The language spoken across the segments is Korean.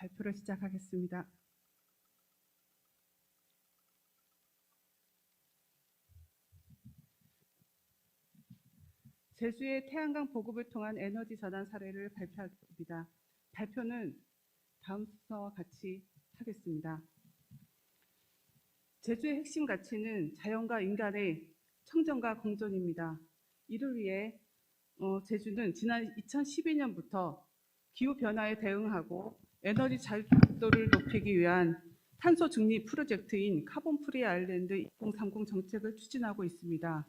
발표를 시작하겠습니다. 제주의 태양광 보급을 통한 에너지 전환 사례를 발표합니다. 발표는 다음 순서와 같이 하겠습니다. 제주의 핵심 가치는 자연과 인간의 청정과 공존입니다. 이를 위해 어, 제주는 지난 2012년부터 기후 변화에 대응하고 에너지 자율도를 높이기 위한 탄소 중립 프로젝트인 카본 프리 아일랜드 2030 정책을 추진하고 있습니다.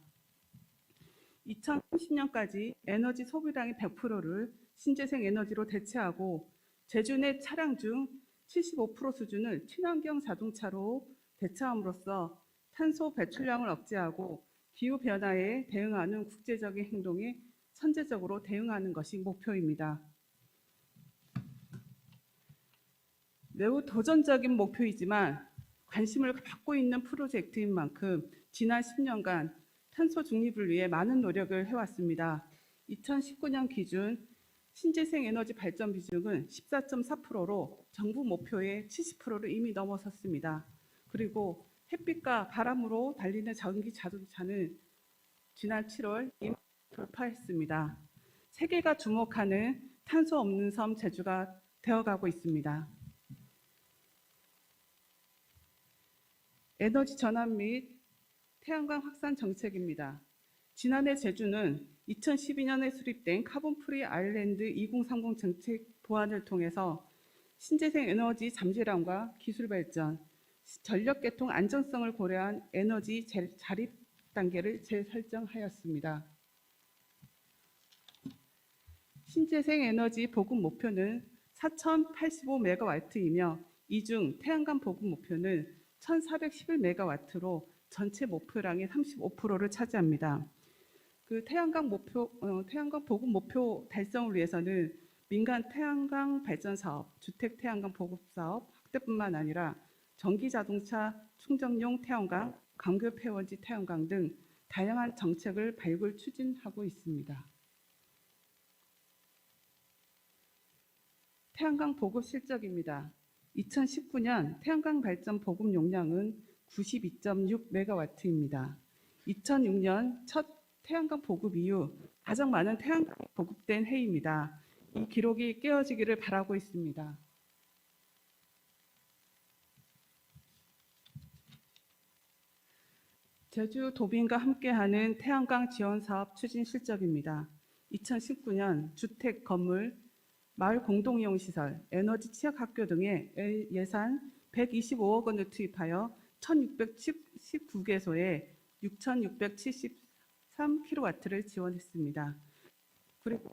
2030년까지 에너지 소비량의 100%를 신재생 에너지로 대체하고 제주 내 차량 중 75% 수준을 친환경 자동차로 대체함으로써 탄소 배출량을 억제하고 기후 변화에 대응하는 국제적인 행동에 선제적으로 대응하는 것이 목표입니다. 매우 도전적인 목표이지만 관심을 받고 있는 프로젝트인 만큼 지난 10년간 탄소 중립을 위해 많은 노력을 해왔습니다. 2019년 기준 신재생 에너지 발전 비중은 14.4%로 정부 목표의 70%를 이미 넘어섰습니다. 그리고 햇빛과 바람으로 달리는 전기 자동차는 지난 7월 이미 돌파했습니다. 세계가 주목하는 탄소 없는 섬 제주가 되어가고 있습니다. 에너지 전환 및 태양광 확산 정책입니다. 지난해 제주는 2012년에 수립된 카본 프리 아일랜드 2030 정책 보완을 통해서 신재생 에너지 잠재량과 기술 발전, 전력 개통 안전성을 고려한 에너지 재- 자립 단계를 재설정하였습니다. 신재생 에너지 보급 목표는 4,085메가와트이며 이 중 태양광 보급 목표는 1,411메가와트로 전체 목표량의 35%를 차지합니다. 그 태양광 목표, 어, 태양광 보급 목표 달성을 위해서는 민간 태양광 발전 사업, 주택 태양광 보급 사업 확대뿐만 아니라 전기 자동차 충전용 태양광, 광교 폐원지 태양광 등 다양한 정책을 발굴 추진하고 있습니다. 태양광 보급 실적입니다. 2019년 태양광 발전 보급 용량은 92.6 메가와트입니다. 2006년 첫 태양광 보급 이후 가장 많은 태양광이 보급된 해입니다. 이 기록이 깨어지기를 바라고 있습니다. 제주 도민과 함께하는 태양광 지원 사업 추진 실적입니다. 2019년 주택, 건물, 마을 공동이용 시설, 에너지 취약 학교 등에 예- 예산 125억 원을 투입하여 1,619개소에 6,673kW를 지원했습니다. 그리고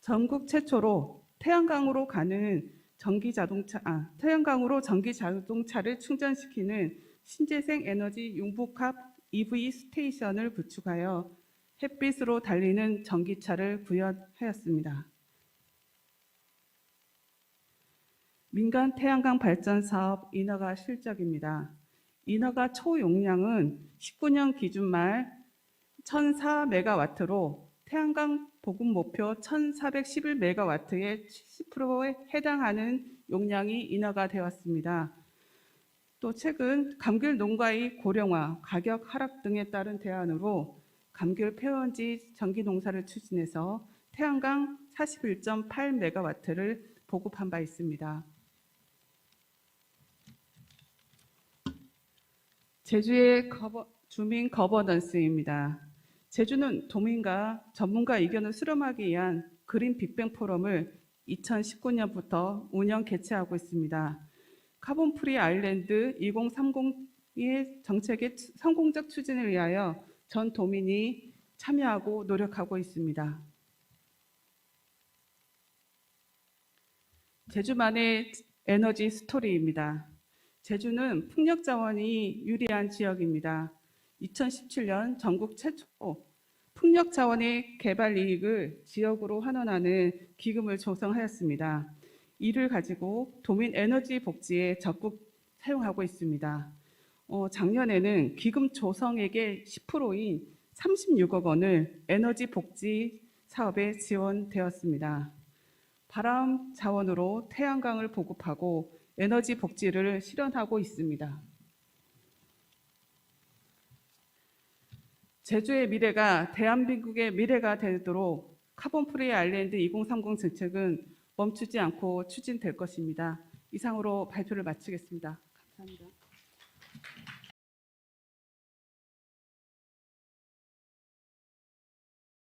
전국 최초로 태양광으로 가는 전기 자동차, 아, 태양광으로 전기 자동차를 충전시키는 신재생 에너지 융복합 EV 스테이션을 구축하여 햇빛으로 달리는 전기차를 구현하였습니다. 민간 태양광 발전 사업 인허가 실적입니다. 인허가 초용량은 19년 기준 말 1,004메가와트로 태양광 보급 목표 1,411메가와트의 70%에 해당하는 용량이 인허가 되었습니다. 또 최근 감귤 농가의 고령화, 가격 하락 등에 따른 대안으로 감귤 폐원지 전기 농사를 추진해서 태양광 41.8메가와트를 보급한 바 있습니다. 제주의 거버- 주민 거버넌스입니다. 제주는 도민과 전문가 의견을 수렴하기 위한 그린 빅뱅 포럼을 2019년부터 운영 개최하고 있습니다. 카본 프리 아일랜드 2030의 정책의 추- 성공적 추진을 위하여 전 도민이 참여하고 노력하고 있습니다. 제주만의 에너지 스토리입니다. 제주는 풍력 자원이 유리한 지역입니다. 2017년 전국 최초 풍력 자원의 개발 이익을 지역으로 환원하는 기금을 조성하였습니다. 이를 가지고 도민 에너지 복지에 적극 사용하고 있습니다. 어, 작년에는 기금 조성액의 10%인 36억 원을 에너지 복지 사업에 지원되었습니다. 바람 자원으로 태양광을 보급하고 에너지 복지를 실현하고 있습니다. 제주의 미래가 대한민국의 미래가 되도록 카본 프리 아일랜드 2030 정책은 멈추지 않고 추진될 것입니다. 이상으로 발표를 마치겠습니다. 감사합니다.